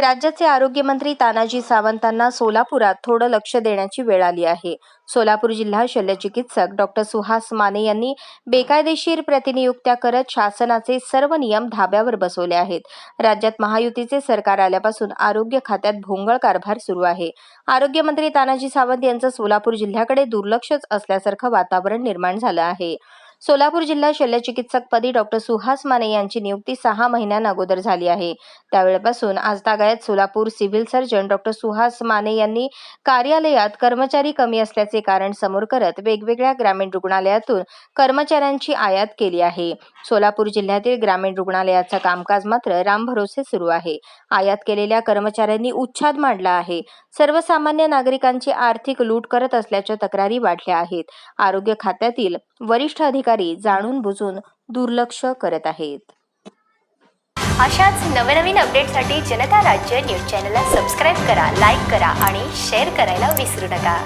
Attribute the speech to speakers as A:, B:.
A: राज्याचे आरोग्यमंत्री तानाजी सावंतांना सोलापुरात थोडं लक्ष देण्याची वेळ आली आहे. सोलापूर जिल्हा शल्यचिकित्सक डॉक्टर सुहास माने यांनी बेकायदेशीर प्रतिनियुक्त्या करत शासनाचे सर्व नियम धाब्यावर बसवले आहेत. राज्यात महायुतीचे सरकार आल्यापासून आरोग्य खात्यात भोंगळ कारभार सुरू आहे. आरोग्यमंत्री तानाजी सावंत यांचं सोलापूर जिल्ह्याकडे दुर्लक्षच असल्यासारखं वातावरण निर्माण झालं आहे. सोलापूर जिल्हा शल्यचिकित्सकपदी डॉक्टर सुहास माने यांची नियुक्ती सहा महिन्यांना अगोदर झाली आहे. त्यावेळेपासून आजतागायत Solapur civil surgeon doctor Suhas Mane यांनी कार्यालयात कर्मचारी कमी असल्याचे कारण समोर करत वेगवेगळ्या ग्रामीण रुग्णालयातून कर्मचाऱ्यांची आयात केली आहे. सोलापूर जिल्ह्यातील ग्रामीण रुग्णालयाचं कामकाज मात्र रामभरोसे सुरू आहे. आयात केलेल्या कर्मचाऱ्यांनी उच्छाद मांडला आहे. सर्वसामान्य नागरिकांची आर्थिक लूट करत असल्याच्या तक्रारी वाढल्या आहेत. आरोग्य खात्यातील वरिष्ठ अधिकारी अधिकारी जाणून बुजून दुर्लक्ष करत आहेत.
B: अशाच नवनवीन अपडेटसाठी जनता राज्य न्यूज चॅनलला सबस्क्राईब करा लाईक करा आणि शेअर करायला विसरू नका.